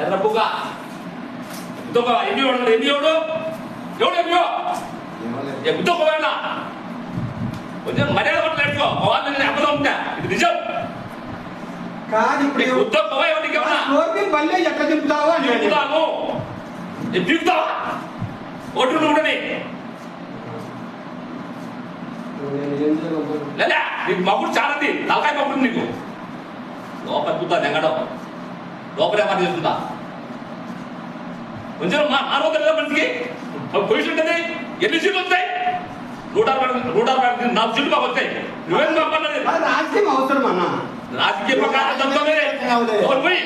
ఎర్రపుగా గుద్దొక్క ఎన్ని వాడు ఎన్ని ఎవడు ఎవడు ఎన్నో గుద్దొక్కవేనా కొంచెం మర్యాద మా వాళ్ళు నేను ఉంటా. ఇది నిజం. కాదు ఇప్పుడు ఎవరికి బల్లే ఎట్లా దింపుతావా నేను దిగుతావా ఒడ్డు ఉండని? లేదా నీకు మగుడు చాలంది తలకాయ మగుడు నీకు. లోపల కూతా నెంగడం లోపలే పని చేస్తుందా కొంచెం మా మానవత మనిషికి ఒక పొజిషన్ ఉంటుంది ఎన్ని సీట్లు వస్తాయి? నూట అరవై నూట అరవై నాలుగు సీట్లు మాకు వస్తాయి. నువ్వేం ఆ రాజకీయం అవసరం అన్న. రాజకీయ ప్రకారం తప్పమే ఎవరు పోయి.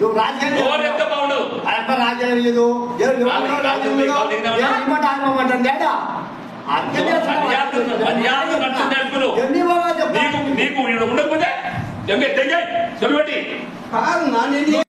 నువ్వు రాజకీయం ఎవరు ఎంత బాగుండు. అదంతా రాజ్యం లేదు? నీకు నీకు ఉండకపోతే ఎంగే తెగ చెవిపెట్టి కాదు నా నేను